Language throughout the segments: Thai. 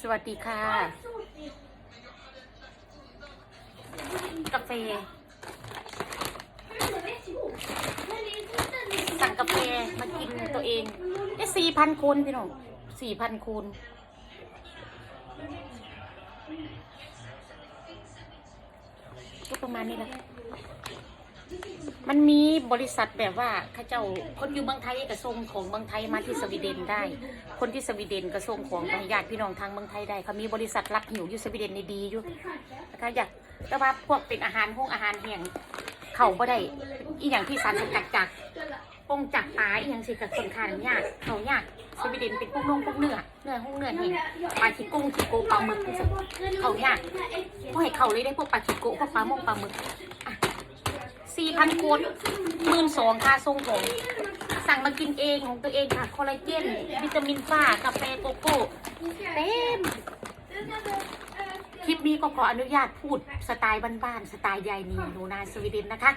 สวัสดีค่ะ กาแฟ สั่งกาแฟมากินตัวเองได้สี่พันคนพี่น้องสี่พันคนก็ประมาณนี้แหละ มันมีบริษัทแบบว่าเข้าเจ้าคนอยู่เมืองไทยก็ส่งของเมืองไทยมาที่สวีเดนได้ คนที่สวีเดนก็ส่งของไปญาติพี่น้องทางเมืองไทยได้เขามีบริษัทรับหิวอยู่สวีเดนในดีอยู่นะคะอยากแต่ว่าพวกเป็นอาหารห้องอาหารแห้งเขาบ่ได้อีอย่างที่สารสกัดจากองจากปลาอีอย่างสิกับคนขานยากเขายากสวีเดนเป็นพวกนงพวกเนื้อเนื้อห้องเนื้อแห้งปลาขี้กุ้งขี้โกปลาหมึกเขายากพวกให้เขาเลยได้พวกปลาขี้โกพวกปลาหมงปลาหมึกอะ สี่พันคนหมื่นสองค่าส่งของสั่งมากินเองของตัวเองค่ะ คอลลาเจน วิตามินฝ้ากาแฟโกโก้เต็ม คลิปนี้ก็ขออนุญาตพูดสไตล์บ้านๆ สไตล์ยายนีหนูนาสวีเดนนะคะ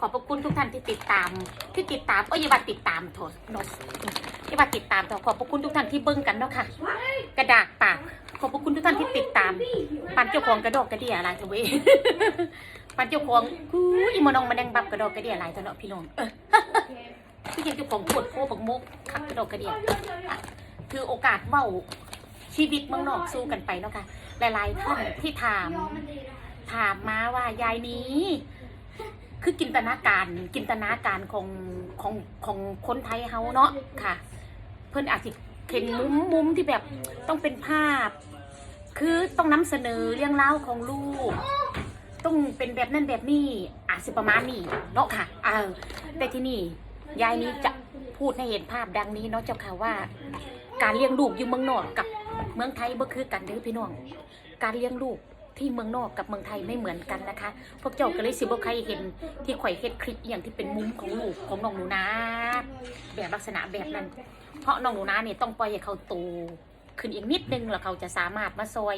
ขอบพระคุณทุกท่านที่ติดตาม ที่ติดตามเอ้ยอย่าบัดติดตามโถโนสอย่าบัดติดตามโถขอบพระคุณทุกท่านที่เบิ้งกันเนาะค่ะ กระดากปาก ขอบพระคุณทุกท่านที่ติดตามปันเจ้าของกระดอกกระเดียอะไรเถอะเว้ ปันเจ้าของกูอีมานองมาแดงบับกระดอกกระเดียอะไรเถอะเนาะพี่น้องเออที่จริงเจ้าของปวดโคปักมกขักกระดอกกระเดียอะคือโอกาสเว้าชีวิตเมืองนอกสู้กันไปเนาะค่ะหลายๆท่านที่ถาม ถามมาว่ายายนี้ คือจินตนาการจินตนาการของของของคนไทยเฮาเนาะค่ะ เพิ่อนอาจจะเห็นมุมมุมที่แบบต้องเป็นภาพ คือต้องนำเสนอเรื่องเล่าของลูก ต้องเป็นแบบนั้นแบบนี้อาจสิประมาณนี้เนาะค่ะเออแต่ที่นี่ยายนี้จะพูดให้เห็นภาพดังนี้เนาะเจ้าค่ะว่า การเลี้ยงลูกอยู่เมืองนอกกับเมืองไทยบ่คือกันเด้อพี่น้อง การเลี้ยงลูกที่เมืองนอกกับเมืองไทยไม่เหมือนกันนะคะ พวกเจ้าก็เลยสิบ่ใครเห็นที่ข่อยเฮ็ดคลิปอย่างที่เป็นมุมของลูกของน้องหนูนะแบบลักษณะแบบนั้น เพราะน้องหนูนะเนี่ยต้องปล่อยให้เขาโต ขึ้นอีกนิดนึงแล้วเขาจะสามารถมาซอย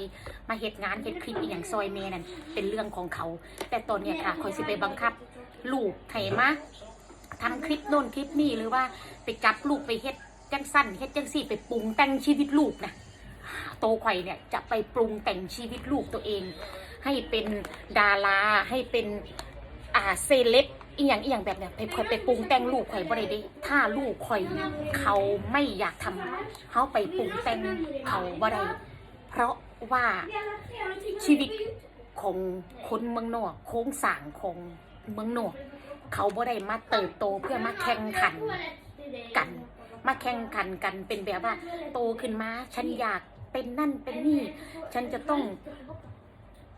มาเฮ็ดงานเฮ็ดคลิปอย่างซอยเมนั่นเป็นเรื่องของเขา แต่ตอนเนี้ยค่ะข่อยสิไปบังคับลูกให้มาทำคลิปโน่นคลิปนี่หรือว่าไปจับลูกไปเฮ็ดจังสั้นเฮ็ดจังสี่ไปปรุงแต่งชีวิตลูกนะโตไข่เนี่ยจะไปปรุงแต่งชีวิตลูกตัวเอง ให้เป็นดาราให้เป็นอ่าเซเลบ อีหยังอีหยังแบบเนี้ยไปคอยไปปรุงแต่งลูกข่อยบ่ได้เด้ถ้าลูกข่อยเขาไม่อยากทำเขาไปปรุงแต่งเขาบ่ได้เพราะว่าชีวิตของคนเมืองนอกโค้งสร้างของเมืองนอกเขาบ่ได้มาเติบโตเพื่อมาแข่งขันกัน มาแข่งขันกันเป็นแบบว่า โตขึ้นมาฉันอยากเป็นนั่นเป็นนี่ ฉันจะต้อง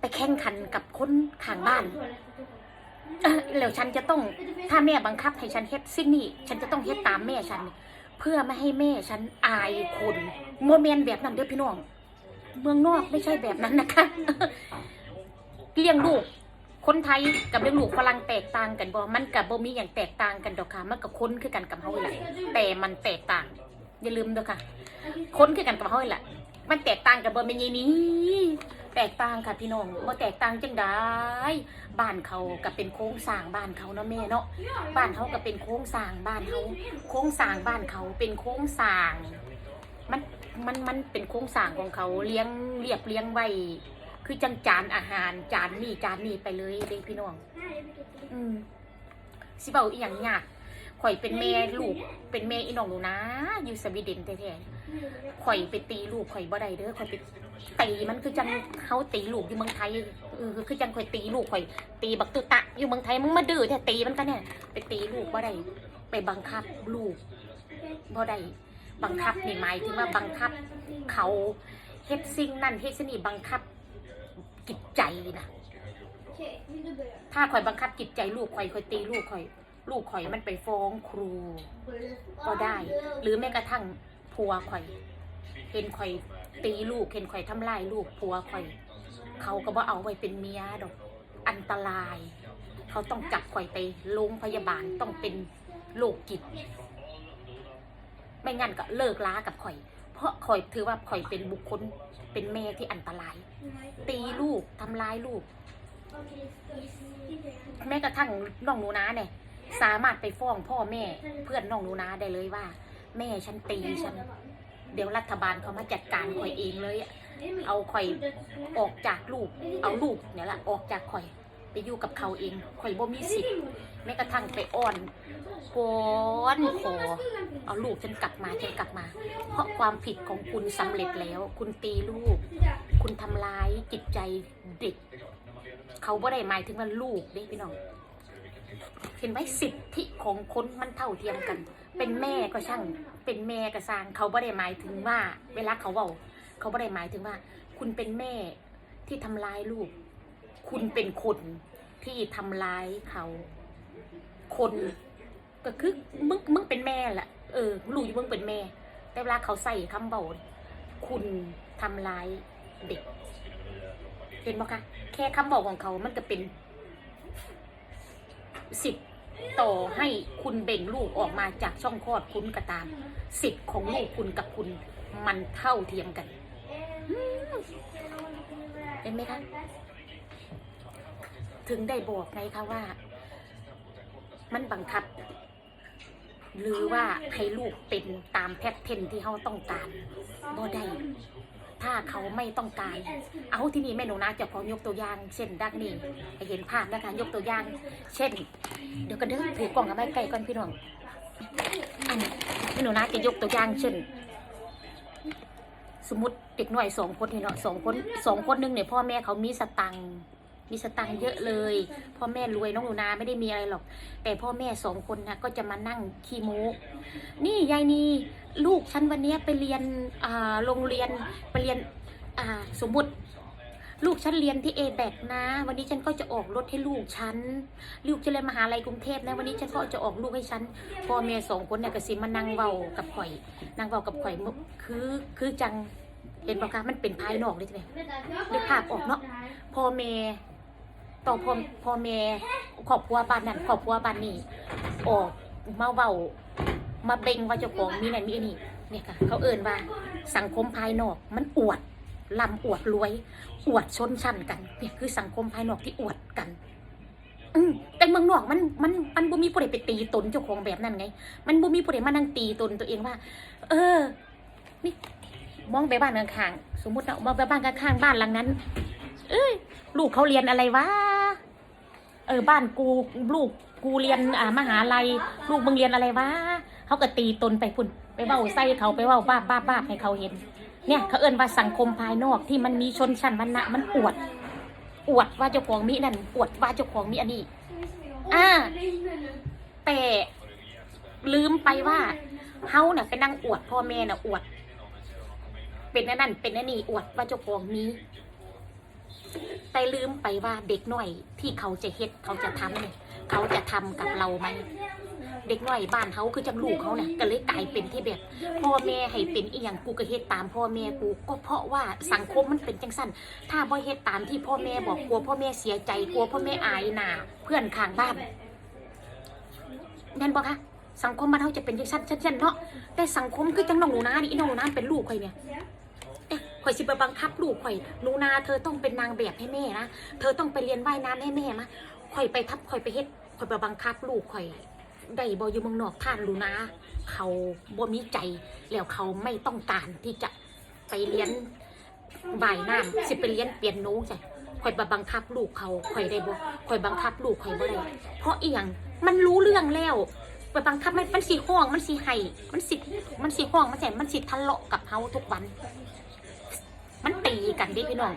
ไปแข่งขันกับคนข้างบ้าน แล้วฉันจะต้องถ้าแม่บังคับให้ฉันเฮ็ดสิ่งนี้ฉันจะต้องเฮ็ดตามแม่ฉัน เพื่อไม่ให้แม่ฉันอายคนโมเมนต์แบบนั้นเด้อพี่น้อง เมืองนอกไม่ใช่แบบนั้นนะคะ เลี้ยงลูกคนไทยกับเลี้ยงลูกฝรั่งแตกต่างกันบ่ มันกับบ่มีอย่างแตกต่างกันดอกค่ะ มันกับคนคือกันกับเฮาแหละแต่มันแตกต่าง อย่าลืมด้อค่ะ คนคือกันกับเฮาแหละ มันแตกต่างกับบ่แม่นยีนี้ แตกต่างค่ะพี่น้องบ่แตกต่างจังไดบ้านเขาก็เป็นโครงสร้างบ้านเขาเนาะแม่เนาะบ้านเขาก็เป็นโครงสร้างบ้านเขาโครงสร้างบ้านเขาเป็นโครงสร้างมันมันมันเป็นโครงสร้างของเขาเลี้ยงเรียบเลี้ยงไว้คือจังจานอาหารจานนี่จานนี่ไปเลยเด้พี่น้องอืมสิเบาอีหยังยาก ข่อยเป็นแม่ลูก เป็นแม่อีน้องหนูนะ อยู่สวีเดนแท้ๆข่อยไปตีลูกข่อยบ่ได้เด้อข่อยไปตีมันคือจังเขาตีลูกอยู่เมืองไทยเออคือจังข่อยตีลูกข่อย ตีบักตุตะอยู่เมืองไทยมึงมาดื้อแท้ตีมันกันเนี่ยไปตีลูกบ่ได้ไปบังคับลูกบ่ได้บังคับนี่หมายถึงว่าบังคับ เขาเฮ็ดสิ่งนั่นเฮ็ดสิ่งนี้บังคับจิตใจนะถ้าข่อยบังคับจิตใจลูกข่อยข่อยตีลูกข่อย ลูกข่อยมันไปฟ้องครู ก็ได้ หรือแม้กระทั่งผัวข่อย เห็นข่อยตีลูกเห็นข่อยทำลายลูกผัวข่อย เขาก็บ่เอาไว้เป็นเมียดอก อันตราย เขาต้องจับข่อยไปโรงพยาบาลต้องเป็นโรคจิตไม่งั้นก็เลิกล้ากับข่อย เพราะข่อยถือว่าข่อยเป็นบุคคลเป็นแม่ที่อันตราย ตีลูกทำร้ายลูก แม้กระทั่งน้องหนูนาเนี่ย สามารถไปฟ้องพ่อแม่เพื่อนน้องหนูนาได้เลยว่า แม่ฉันตีฉัน เดี๋ยวรัฐบาลเขามาจัดการข่อยเองเลยอะเอาข่อยออกจากลูก เอาลูกเนี่ยละออกจากข่อยไปอยู่กับเขาเองข่อยบ่มีสิทธิ์แม้กระทั่งไปอ้อนวอนขอเอาลูกฉันกลับมาฉันกลับมา เพราะความผิดของคุณสำเร็จแล้ว คุณตีลูก คุณทำร้ายจิตใจเด็ก เขาบ่ได้หมายถึงว่าลูกเด้พี่น้อง เห็นไหมสิทธิของคนมันเท่าเทียมกัน เป็นแม่ก็ช่าง เป็นแม่ก็สร้างเขาบ่ได้หมายถึงว่า เวลาเขาเว้าเขาบ่ได้หมายถึงว่า คุณเป็นแม่ที่ทำร้ายลูก คุณเป็นคนที่ทำร้ายเขาคนก็คือมึงมึงเป็นแม่แหละเออลูกอยู่มึงเป็นแม่ แต่เวลาเขาใส่คำเบาเนี่ยคุณทำร้ายเด็ก เห็นไหมคะแค่คำบอกของเขามันก็เป็นสิทธิ ต่อให้คุณเบ่งลูกออกมาจากช่องคลอดคุณก็ตาม สิทธิ์ของลูกคุณกับคุณมันเท่าเทียมกันเห็นไหมคะถึงได้บอกไงคะว่า มันบังคับ หรือว่าให้ลูกเป็นตามแพทเทรนที่เขาต้องการบ่ได้ ถ้าเขาไม่ต้องการ เอาที่นี่แม่หนูนะจะขอยกตัวอย่าง เช่นดักนี่ให้เห็นภาพนะคะยกตัวอย่าง เช่น เดี๋ยวกันเด้อถือกล่องกับไม้ไก่ก่อนพี่น้องแม่หนูนะจะยกตัวอย่าง เช่น สมมติเด็กหน่อยสองคนนี่เนาะสองคนสองคนหนึงเนี่ยพ่อแม่เขามีสตังค์ มีสตังค์เยอะเลย พ่อแม่รวยน้องหนูนาไม่ได้มีอะไรหรอก แต่พ่อแม่สองคนนะก็จะมานั่งขี้โมนี่ยายนีลูกฉันวันนี้ไปเรียนโรงเรียนไปเรียนสมมติลูกฉันเรียนที่เอแบกนะ วันนี้ฉันก็จะออกรถให้ลูกฉัน ลูกจะเรียนมหาลัยกรุงเทพนะ วันนี้ฉันก็จะออกลูกให้ฉัน พ่อแม่สองคนเนี่ยก็สิมานั่งเว้ากับข่อยนั่งเว้ากับข่อยคือคือจังเห็นปะคะมันเป็นภายนอกเลยใช่ไหมนึกภาพออกเนาะพ่อแม่ ต่อพ่อพ่อแม่ครอบครัวบ้านนั้นครอบครัวบ้านนี้ออกมาเว้ามาเบ่งว่าเจ้าของมีนั่นมีนนี้เนี่ยค่ะ เขาเอ่นว่าสังคมภายนอก มันอวดลำอวดรวย อวดชนชั้นกัน เนี่ยคือสังคมภายนอกที่อวดกัน อืมแต่เมืองนอกมันมันมันบ่มีผู้ใดไปตีตนเจ้าของแบบนั้นไง มันบ่มีผู้ใดมานั่งตีตนตัวเองว่า เออ นี่มองไปบ้านข้างๆสมมตินะมองไปบ้านข้างๆบ้านหลังนั้น เอ้ยลูกเขาเรียนอะไรวะเออบ้านกูลูกกูเรียนอ่ามหาลัย ลูกมึงเรียนอะไรวะเขาก็ตีตนไปพุ่นไปเบ้าใส่เขาไปเบ้าบ้าบ้าบ้าให้เขาเห็น เนี่ยเขาเอิ้นว่าสังคมภายนอกที่มันมีชนชั้นมันนะมันอวด อวดว่าเจ้าของมีนั่นอวดว่าเจ้าของมีอันนี้อ่าแต่ลืมไปว่าเฮาเนี่ยไปนั่งอวดพ่อแม่น่ะอวด เป็นอันนั่นเป็นอันนี้อวดว่าเจ้าของมี แต่ลืมไปว่าเด็กน้อยที่เขาจะเฮ็ดเขาจะทำเนี่ยเขาจะทำกับเราไหมเด็กน้อยบ้านเขาคือจังลูกเขาเนี่ยก็เลยกลายเป็นที่แบบพ่อแม่ให้เป็นอีหยังกูก็เฮ็ดตามพ่อแม่กูก็เพราะว่าสังคมมันเป็นจังสั้นถ้าบ่เฮ็ดตามที่พ่อแม่บอกกลัวพ่อแม่เสียใจกลัวพ่อแม่อายหนาเพื่อนข้างบ้านแม่นบ่คะสังคมบ้านเขาจะเป็นจังสั้นชันๆเนาะแต่สังคมคือจังน้องหนูนานี่อีน้องหนูนาเป็นลูกข่อยเนี่ย ข่อยสิไปบังคับลูกข่อยหนูนาเธอต้องเป็นนางแบบให้แม่นะเธอต้องไปเรียนว่ายน้ำให้แม่มะข่อยไปทับข่อยไปเฮ็ดข่อยไปบังคับลูกข่อยได้บอยู่เมืองนอกท่านรู้นะ เขาบ่มีใจแล้วเขาไม่ต้องการที่จะไปเรียนว่ายน้ำสิไปเรียนเปลี่ยโน้จ้ะข่อยไปบังคับลูกเขาข่อยได้บ่ข่อยบังคับลูกข่อยบ่ได้เพราะเอียงมันรู้เรื่องแล้วไปบังคับมันมันสิห้องมันสิไห้มันสิมันสิห้องมันสิมันสิทะเลาะกับเฮาทุกวัน มันตีกันดิพี่น้อง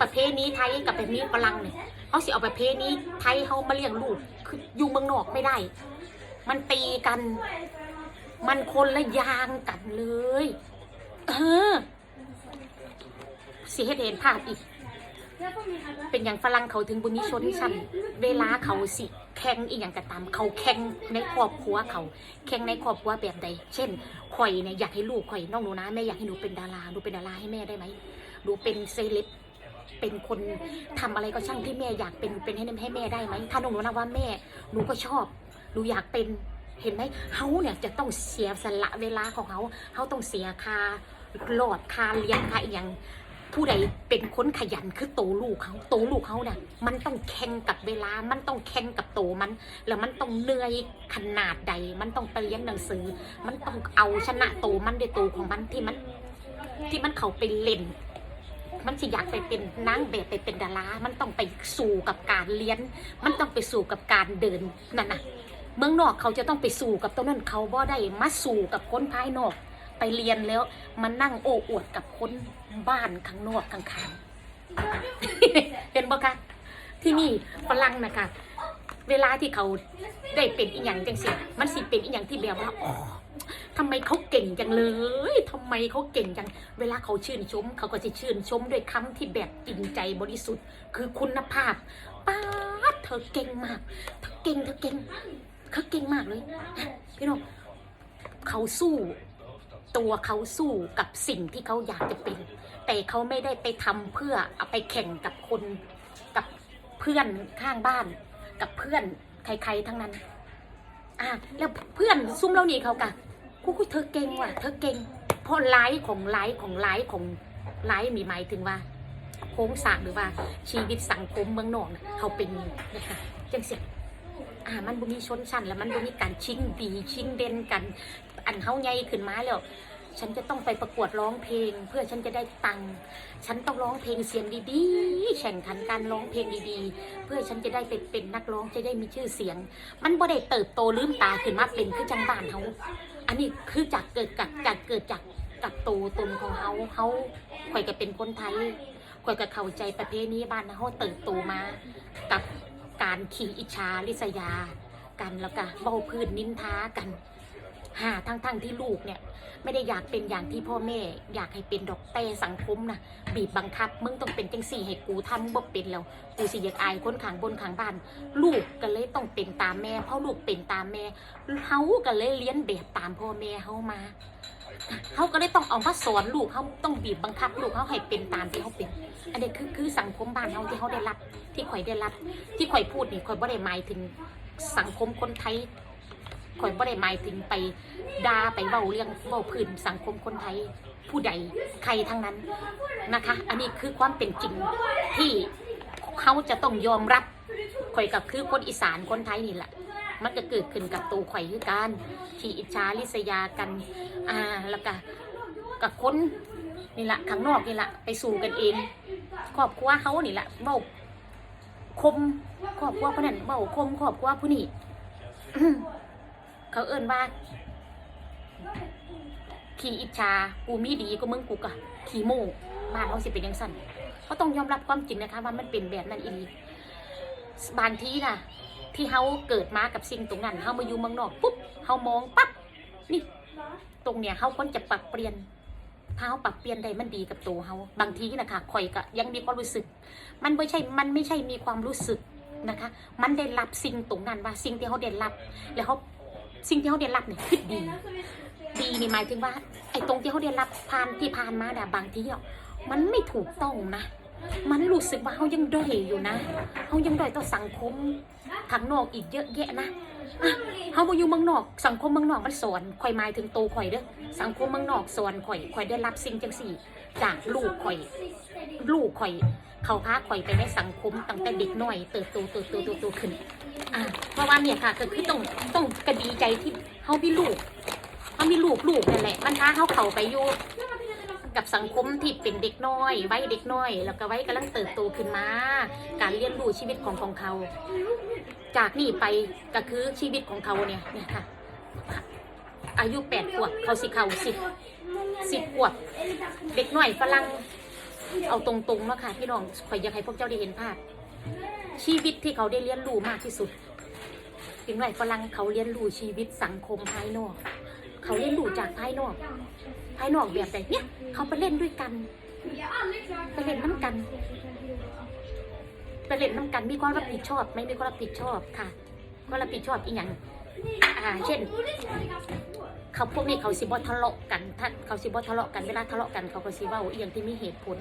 ประเพณีไทยกับประเพณีฝรั่งเนี่ยเขาสิเอาประเพณีไทยเขามาเลี้ยงลูกคืออยู่เมืองนอกไม่ได้ มันตีกัน มันคนละยางกันเลย เออสิเฮ็ดเห็นภาพอีก เป็นอย่างฝรั่งเขาถึงบุญนิชนชั้นเวลาเขาสิ แข่งอีกอย่างก็ตามเขาแข่งในครอบครัวเขาแข่งในครอบครัวแบบใด เช่นข่อยเนี่ยอยากให้ลูกข่อยน้องหนูนะแม่อยากให้หนูเป็นดาราหนูเป็นดาราให้แม่ได้ไหมหนูเป็นเซเลบเป็นคนทำอะไรก็ช่างที่แม่อยากเป็นเป็นให้ให้แม่ได้ไหมถ้าน้องหนูนะว่าแม่หนูก็ชอบหนูอยากเป็นเห็นไหมเขาเนี่ยจะต้องเสียสละเวลาของเขาเขาต้องเสียค่าหลอดค่าเลี้ยงค่าอย่าง ผู้ใดเป็นคนขยันคือโตลูกเขาโตลูกเขาเนี่ยมันต้องแข่งกับเวลา มันต้องแข่งกับโตมัน แล้วมันต้องเหนื่อยขนาดใด มันต้องไปเรียนหนังสือ มันต้องเอาชนะโตมันด้วยโตของมันที่มัน ที่มันเขาไปเล่นมันสิอยากไปเป็นนางแบบไปเป็นดารา มันต้องไปสู่กับการเรียน มันต้องไปสู่กับการเดินนั่นน่ะ เมืองนอกเขาจะต้องไปสู่กับตรงนั้นเขาบ่ได้มาสู่กับคนภายนอก ไปเรียนแล้วมานั่งโอ้อวดกับคน บ้านข้างนอกข้างๆเห็นบ่คะที่นี่ฝรั่งนะคะ เวลาที่เขาได้เป็นอีหยังจังสิมันสิเป็นอีหยังที่แบบว่าอ๋อทำไมเขาเก่งจังเลยทำไมเขาเก่งจัง เวลาเขาชื่นชม เขาก็จะชื่นชมด้วยคำที่แบบจริงใจบริสุทธิ์ คือคุณภาพป้าเธอเก่งมาก เธอเก่งเธอเก่งเขาเก่งมากเลย พี่น้องเขาสู้ ตัวเขาสู้กับสิ่งที่เขาอยากจะเป็น แต่เขาไม่ได้ไปทำเพื่อเอาไปแข่งกับคนกับเพื่อนข้างบ้าน กับเพื่อนใครๆทั้งนั้นอะแล้วเพื่อนซุ่มเรานี่เขากะกูกูเธอเก่งว่ะเธอเก่งเพราะไลฟ์ของไลฟ์ของไลฟ์ของไลฟ์มีหมายถึงว่าโครงสร้างหรือว่าชีวิตสังคมเมืองนอกเขาเป็นนะคะจังสิอ่ามันบ่มีชนชั้นแล้วมันบ่มีการชิงดีชิงเด่นกันันเฮาใหญ่ขึ้นมาแล้ว ฉันจะต้องไปประกวดร้องเพลง เพื่อฉันจะได้ตังค์ฉันต้องร้องเพลงเสียงดีๆแข่งขันการร้องเพลงดีๆ เพื่อฉันจะได้ไปเป็นนักร้องจะได้มีชื่อเสียง มันบ่ได้เติบโตลืมตาขึ้นมาเป็นคือจังบ้านเฮาอันนี้คือจากเกิดจากจากเกิดจากจากโตตนของเฮาเฮาข่อยก็เป็นคนไทยข่อยก็เข้าใจประเพณีบ้านเฮาเติบโตมา กับการขี่อิจฉาริษยา กันแล้วก็เบ้าพื้นนินทากัน หาทั้งทั้งๆที่ลูกเนี่ย ไม่ได้อยากเป็นอย่างที่พ่อแม่ อยากให้เป็นดอกแต่สังคมนะบีบบังคับ มึงต้องเป็นจังสี่ให้กูทำบ่เป็นแล้ว กูสิอยากอายคนขางบนขางบ้าน ลูกก็เลยต้องเป็นตามแม่ เพราะลูกเป็นตามแม่เฮาก็เลยเลี้ยนแบบตามพ่อแม่เฮามาเฮาก็เลยต้องเอามาสอนลูกเฮาต้องบีบบังคับลูกเฮาให้เป็นตามที่เฮาเป็น อันนี้คือคือสังคมบ้านเฮาที่เฮาได้รับ ที่ข่อยได้รับ ที่ข่อยพูดนี่ข่อยบ่ได้หมายถึงสังคมคนไทย ข่อยบ่ได้หมายถึงไปด่าไปเว้าเรื่องเว้าพื้นสังคมคนไทยผู้ใดใครทั้งนั้นนะคะ อันนี้คือความเป็นจริงที่เขาจะต้องยอมรับข่อยกับคือคนอีสานคนไทยนี่แหละมันก็เกิดขึ้นกับตัวข่อยคือการที่อิจฉาริษยากันอ่าแล้วก็กับคนนี่แหละข้างนอกนี่แหละไปสู่กันเองครอบครัวเขานี่แหละเบ้าคมครอบครัวผู้นั้นเบ้าคมครอบครัวผู้นี้ เขาเอิ้นว่า ขี่อิจฉากูมีดีก็มึงกูกะขี่โม่บ้านเขาสิเป็นยังสั่นเขาต้องยอมรับความจริงนะคะ ว่ามันเป็นแบบนั้นอีหลีบางทีน่ะ ที่เขาเกิดมากับสิ่งตรงนั้นเขามาอยู่เมืองนอกปุ๊บเขามองปั๊บนี่ ตรงเนี้ยเขาควรจะปรับเปลี่ยนถ้าเขาปรับเปลี่ยนได้มันดีกับตัวเขาบางทีนะคะข่อยก็ยังมีความรู้สึก มันไม่ใช่มันไม่ใช่มีความรู้สึกนะคะ มันได้รับสิ่งตรงนั้นว่าสิ่งที่เขาได้รับ แล้วเขา สิ่งที่เขาได้รับเนี่ยคือดี ดีนี่หมายถึงว่า ไอ้ตรงที่เขาได้รับผ่านที่ผ่านมาน่ะบางทีอะมันไม่ถูกต้องนะ มันรู้สึกว่าเขายังด้อยอยู่นะเขายังด้อยต่อสังคมข้างนอกอีกเยอะแยะนะอะเขามาอยู่เมืองนอก สังคมเมืองนอกมันสอนข่อยหมายถึงโตข่อยเด้อสังคมเมืองนอกสอนข่อยข่อยได้รับสิ่งจังสี่ จากลูกข่อย ลูกข่อย เขาพาข่อยไปในสังคมตั้งแต่เด็กน้อย เติบโตเติบโตเติบโตขึ้นอ่าเพราะว่าเนี่ยค่ะก็คือต้องต้องกระดีใจที่เขามีลูกเขามีลูกลูกนั่นแหละมันพาเขาเขาไปอยู่กับสังคมที่เป็นเด็กน้อย ไว้เด็กน้อย แล้วก็ไว้กำลังเติบโตขึ้นมา การเรียนรู้ชีวิตของของเขา จากนี่ไปก็คือชีวิตของเขาเนี่ยเนี่ยค่ะ อายุแปดขวบเขาสิเขาสิบสิบขวบเด็กน้อยฝรั่ง เอาตรงๆเนาะค่ะพี่น้องข่อยอยากให้พวกเจ้าได้เห็นภาพ ชีวิตที่เขาได้เรียนรู้มากที่สุดถึงไหนฝรั่งเขาเรียนรู้ชีวิตสังคมภายนอก เขาเรียนรู้จากภายนอก ภายนอกแบบไหนเนี่ยเขาไปเล่นด้วยกันไปเล่นน้ำกันไปเล่นน้ำกันมีความรับผิดชอบไม่มีความรับผิดชอบค่ะความรับผิดชอบอีกอย่างอ่า เช่น เขาพวกนี้เขาสิบอทะเลาะกันถ้าเขาสิบอทะเลาะกันเวลาทะเลาะกันเขาก็สิว่าอหย่างที่มีเหตุผล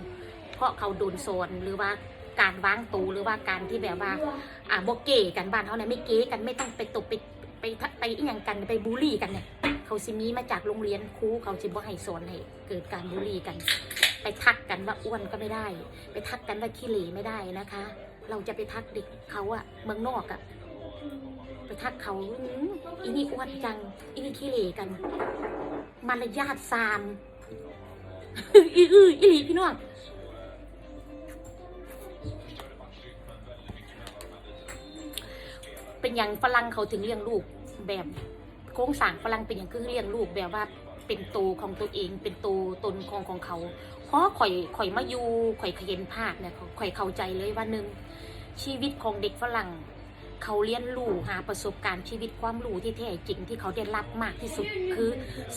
เพราะเขาโดนโซนหรือว่าการวางตูหรือว่าการที่แบบว่าอ่าโบเก้กันบ้านเขาเนี่ยไม่เก้กันไม่ต้องไปตบไปไปไปอีหยังกันไปบูลลี่กันเนี่ยเขาสิมีมาจากโรงเรียนครูเขาสิบ่ให้สอนให้เกิดการบูลลี่กัน ไปทักกันว่าอ้วนก็ไม่ได้ ไปทักกันว่าขี้เหร่ไม่ได้นะคะ เราจะไปทักเด็กเขาอะเมืองนอกอะ ไปทักเขาอื้ออีนี่อ้วนจัง อีนี่ขี้เหร่กัน มารยาทซาม อีอืออีหลีพี่น้องเป็นอย่างฝรั่งเขาถึงเลี้ยงลูกแบบโครงสางฝรั่งเป็นอย่างคือเลี้ยงลูกแบบว่าเป็นตัวของตัวเองเป็นตัวตนของของเขา เพราะข่อยข่อยมาอยู่ข่อยเห็นภาพเนี่ยข่อยเข้าใจเลยว่าหนึ่งชีวิตของเด็กฝรั่ง เขาเรียนรู้หาประสบการณ์ชีวิตความรู้ที่แท้จริงที่เขาได้รับมากที่สุดคือ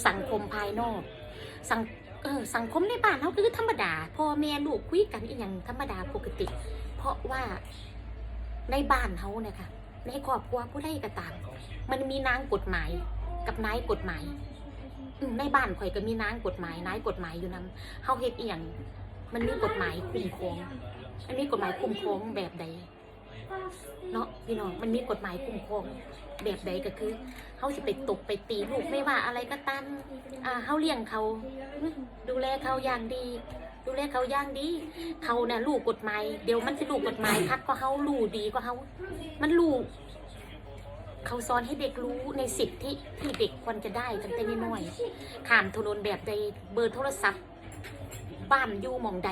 สังคมภายนอกสังเออสังคมในบ้านเขาคือธรรมดาพ่อแม่ลูกคุยกันอีอย่างธรรมดาปกติ เพราะว่าในบ้านเขาเนี่ยค่ะในครอบครัวผู้ใดก็ตาม มันมีนางกฎหมายกับนายกฎหมายในบ้านข่อยก็มีนางกฎหมายนายกฎหมายอยู่นํเฮาเฮ็ดอีหยังมันมีกฎหมายคุ้มครองมันมีกฎหมายคุ้มครองแบบใด เนาะพี่น้องมันมีกฎหมายคุ้มครองแบบใดก็คือเฮาสิไปตบไปตีลูกไม่ว่าอะไรก็ตามอ่าเฮาเลี้ยงเขาดูแลเขาอย่างดี ดูแลเขาอย่างดีเขาเนี่ยลูกกฎหมายเดี๋ยวมันจะลูกกฎหมายคักก็เขาลูดีก็เขามันลูกเขาสอนให้เด็กรู้ในสิทธิที่เด็กควรจะได้ตั้งแต่น้อยๆข้ามถนนแบบใดเบอร์โทรศัพท์ บ้านอยู่มองใด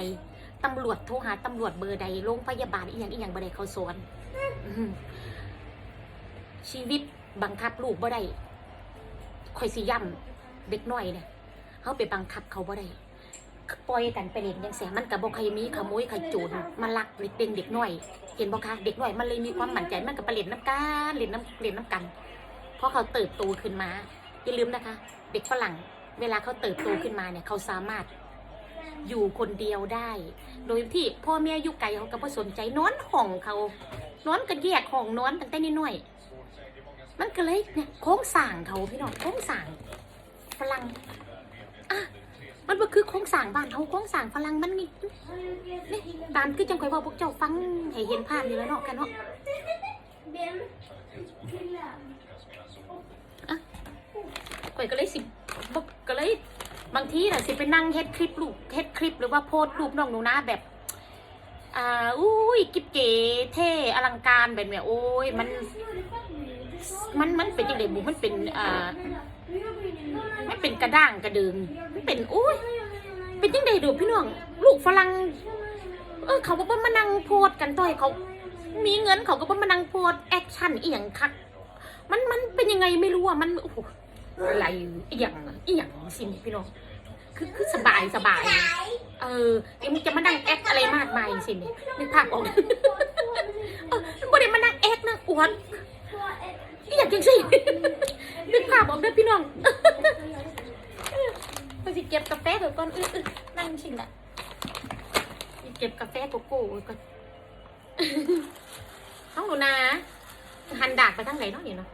ตำรวจโทรหาตำรวจเบอร์ใดโรงพยาบาลอีหยังอีหยังบ่ได้เขาสอนชีวิตบังคับลูกบ่ได้คอยสิย่ำเด็กน้อยเนี่ยเขาไปบังคับเขาบ่ได้ปล่อยกันไปเล่นยังเสียมันกับบ่ใครมีขโมยใครโจรมาลักเด็กเด็กน้อย เห็นบ่คะเด็กน้อยมันเลยมีความมั่นใจมันกับไปเล่นน้ำกันเล่นน้ำเล่นน้ำกันเพราะเขาเติบโตขึ้นมาอย่าลืมนะคะ เด็กฝรั่ง เวลาเขาเติบโตขึ้นมาเนี่ยเขาสามารถ อยู่คนเดียวได้ โดยที่พ่อแม่อยู่ไกลเขาก็บ่สนใจนอนห้องเขานอนกันแยกห้องนอนตั้งแต่น้อยมันก็เลยเนี่ยโค้งสางเขาพี่น้องโค้งสางฝรั่งอะมันก็คือโครงสางบ้านเขาโครงสางฝรั่งมันนี่นี่ตามคือจังคอยบอกพวกเจ้าฟังให้เห็นภาพนี่แล้วเนาะกันเนาะข่อยก็เลยสิบก็เลย บางทีน่ะสิไปนั่งเฮ็ดคลิปลูกเฮ็ดคลิปหรือว่าโพสรูปน้องหนูนะแบบอ่าอุ้ยกิ๊บเก๋เท่อลังการแบบเนี้ยโอ้ยมัน มันมันเป็นจังไดบุมันเป็นอ่ามันเป็นกระด้างกระเดิงมันเป็นอุ้ยเป็นยังไงดูพี่น้อง ลูกฝรั่งเออเขาก็บ่มานั่งโพสกันต่อยเขา มีเงินเขาก็บ่มานั่งโพสแอคชั่นอีหยังคักมันมันเป็นยังไงไม่รู้อะมันโอ้ โหอะไรอีหยังอะอีหยังสิพี่น้องคือคือสบายสบาย เออเอ็มงจะมานั่งแอคอะไรมากมายสิเนี่ยนึกภาพออกเออบ่ได้มานั่งแอคนั่งอวดอีหยังจังสินึกภาพออกเด้อพี่น้องไปสิเก็บกาแฟเดี๋ยวก่อนอื้ออื้อนั่งชิงละเก็บกาแฟโกโก้ก่อนน้องหนูนาหันดากไปทางไหนเนาะเนี่ยเนาะ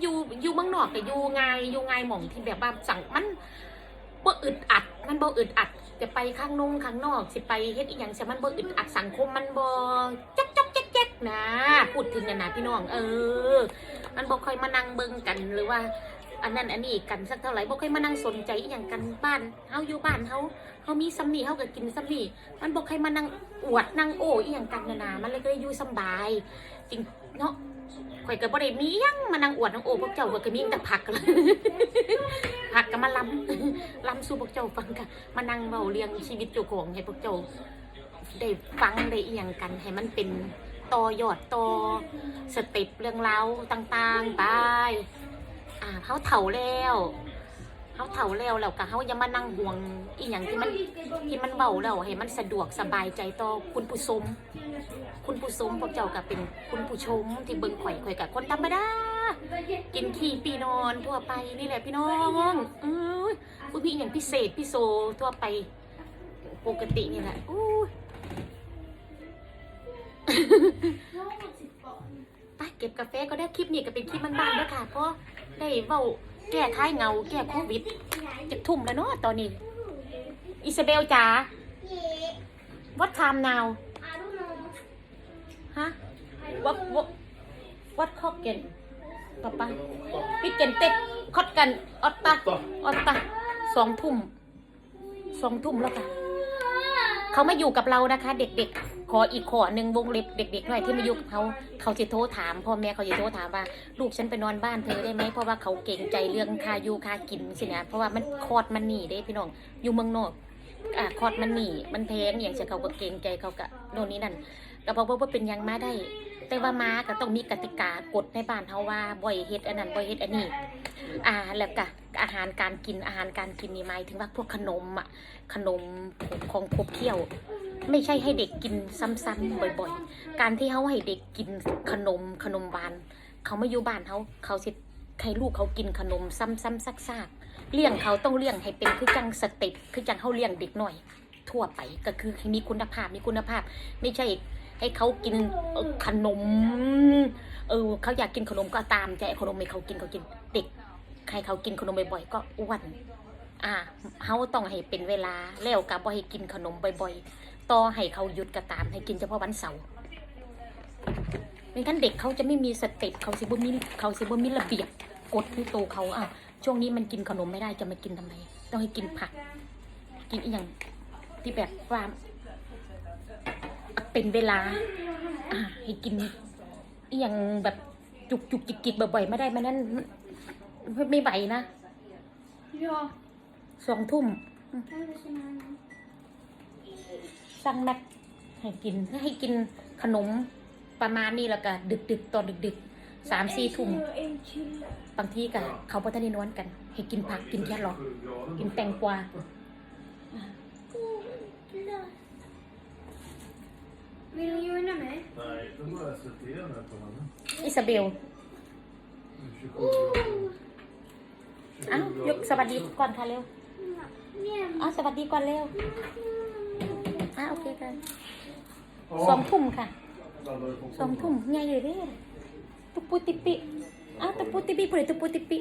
อยู่อยู่เมืองนอกแต่อยู่ไงายอยู่ไงายหม่องที่แบบว่าสั่งมันบ่อึดอัด มันบ่อึดอัด จะไปข้างนงข้างนอก สิไปเฮ็ดอีหยังใช่มันบ่อึดอัดสังคมมันบ่จ๊กจ๊กแจ๊กแจ๊กนะพูดถึงนะนะพี่น้อง เออ มันบ่ค่อยมานั่งเบิ่งกันหรือว่า อันนั้นอันนี้กันสักเท่าไหร่บ่ค่อยมานั่งสนใจอย่างกันบ้านเฮาอยู่บ้านเฮาเฮามีซัมนี่เฮาก็กินซัมนี่มันบ่ค่อยมานั่งอวดนั่งโอ้อีหยังกันนะนะมันเลยก็เลยอยู่สบายจริงเนาะข่อยก็บ่ได้มียังมานั่งอวดนั่งโอ้พวกเจ้าก็ก็มีแต่ผักเลยผักก็มาลำลำสู่พวกเจ้าฟังกันมานั่งเว้าเรียงชีวิตเจ้าของให้พวกเจ้าได้ฟังได้อีหยังกันให้มันเป็นต่อยอดต่อสเต็ปเรื่องราวต่างๆไป อ่าเขาเฒ่าแล้วเขาเฒ่าแล้วแล้วก็เขาย่ามานั่งห่วงอีหยังที่มันที่มันเบาแล้วให้มันสะดวกสบายใจต่อคุณผู้ชมคุณผู้ชมพวกเจ้าก็เป็นคุณผู้ชมที่เบิ่งข่อยข่อยกับคนธรรมดากินขี้ปีนอนทั่วไปนี่แหละพี่น้องเอ้ยผู้พี่อย่างพิเศษพิโซทั่วไปปกตินี่แหละอู้ไปเก็บกาแฟก็ได้คลิปนี้ก็เป็นคลิปบ้านๆด้วยค่ะเพราะ ได้เว้าแก้ท้ายเงา แก้โควิดจะทุ่มแล้วเนาะตอนนี้ อิซาเบลจ๋า what time now ฮะ what what what clock again pappa. Vilken tek kotkan åtta åtta สองทุ่มสองทุ่มแล้วค่ะ เขามาอยู่กับเรานะคะ เด็กๆ ขออีกขอหนึ่งวงเล็บเด็กๆหน่อยที่มายู่กับเขาเขาจะโทรถามพ่อแม่เขาจะโทรถามว่า ลูกฉันไปนอนบ้านเธอได้ไหมเพราะว่าเขาเก่งใจเรื่องค่าอยู่ค่ากินสินะเพราะว่ามันคอดมันหนีเด้พี่น้องอยู่เมืองนอกอ่าคอดมันหนีมันแพงอย่างเช่นเขาก็เก่งใจเขากะโน่นนี่นั่นก็บอกว่าเป็นยังมาได้ แต่ว่ามาก็ต้องมีกติกากฎในบ้านเขาว่าบ่อยเฮ็ดอันนั้นบ่อยเฮ็ดอันนี้อ่าแล้วก็อาหารการกินอาหารการกินนี่หมายถึงว่าพวกขนมอะขนมของครบเคี้ยว ไม่ใช่ให้เด็กกินซ้ำๆบ่อยๆ การที่เขาให้เด็กกินขนมขนมหวาน เขาไม่อยู่บ้านเขาเขาสิให้ลูกเขากินขนมซ้ำๆซักๆเลี้ยงเขาต้องเลี้ยงให้เป็นคือจังสเต็ปคือจังเขาเลี้ยงเด็กหน่อย ทั่วไปก็คือให้มีคุณภาพมีคุณภาพ ไม่ใช่ให้เขากินขนม เออเขาอยากกินขนมก็ตามใจขนมให้เขากินเขากินเด็กใครเขากินขนมบ่อยๆก็อ้วนอ่าเขาต้องให้เป็นเวลาแล้วกับบ่ให้กินขนมบ่อยๆ ต่อให้เขาหยุดก็ตามให้กินเฉพาะวันเสาร์ไม่งั้นเด็กเขาจะไม่มีสเต็ปเขาสิบ่มีเขาสิบ่มีระเบียบกฎที่โตวเขาอะช่วงนี้มันกินขนมไม่ได้จะมากินทำไม ต้องให้กินผัก กินอหย่างที่แบบว่าเป็นเวลาอ่าให้กินอหย่างแบบจุกจุกจิกจิกบ่อยๆไม่ได้ไม่นั้นไม่ไม่ไหวนะ Ja, สองทุ่ม สั่งแม็กให้กินให้กินขนมประมาณนี้แล้วก็ดึกดึกตอนดึกดึกสามสี่ทุ่มบางทีก็เขาพัฒนานวนกัน ให้กินผักกินแครอทกินแตงกวา Vill ni joina mig? Nej, då må jag sätta igen här på henne. อิซาเบลอ้าวยกสวัสดีก่อนค่ะเร็ว Njem. อ้าวสวัสดีก่อนเร็ว คือกันสองทุ่มค่ะสองทุ่มใหญ่เลยด้ตุปุติปิอะตุปุติปิปุ๋ยตุปุติปิ